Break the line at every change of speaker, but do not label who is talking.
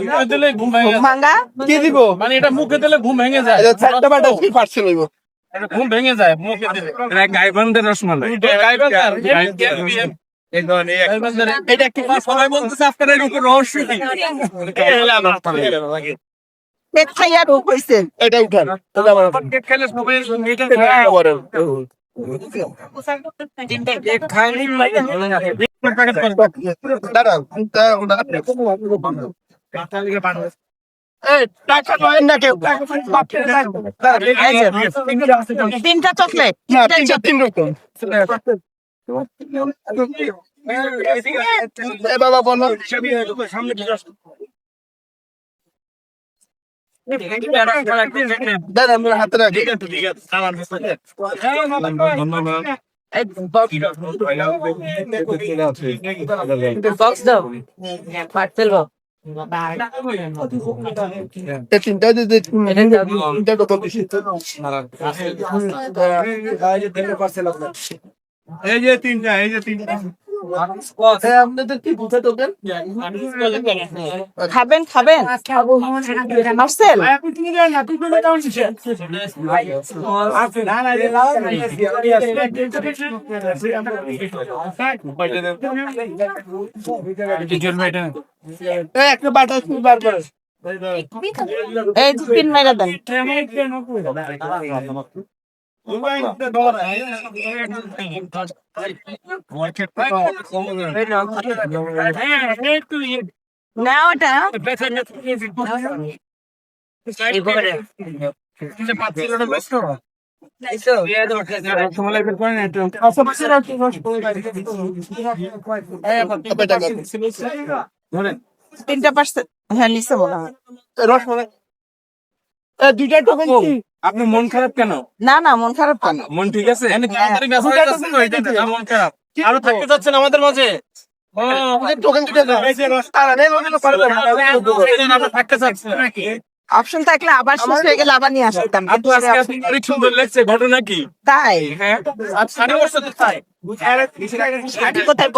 মুখে দিলে ঘুম ভেঙে যায়।
ভাঙ্গা
কি দিব?
মানে এটা মুখে ঘুম ভেঙে যায়।
এটা চারটা বাটা কি পার্সেল হইব
এটা ঘুম ভেঙে যায় মুখে দিলে।
এটা রসমালাই।
গাইবান্ধার
এটা কি সবাই বলতেছে আপনার এর উপর রহস্য
এটা উঠান। এটা আমার
খেলে সবাই
তিনটা চকলেট
তিন রকম বাবা বলো। দাঁড়ান তিনটা যদি তিনটা কত বেশি
এই যে তিনটা এই যে তিনটা
আপনাদের কি বুঝে দোকান
খাবেন খাবেন
এই একটা বাটা বার করে
এই যে মেরা দেন না ওটা তিনটা পার্সেল হ্যাঁ নিচে মনে হয়
রসমালাই দুইটা টোকেন কি
আপনার মন খারাপ কেন?
না না মন খারাপ কেন?
মন ঠিক আছে?
মন খারাপ। আরও থাকতে চাচ্ছেন আমাদের মাঝে।
অপশন থাকলে আবার শেষ হয়ে গেলে আবার নিয়ে আসতাম।
অনেক সুন্দর লাগছে ঘটনা কি?
তাই।
হ্যাঁ
কোথায়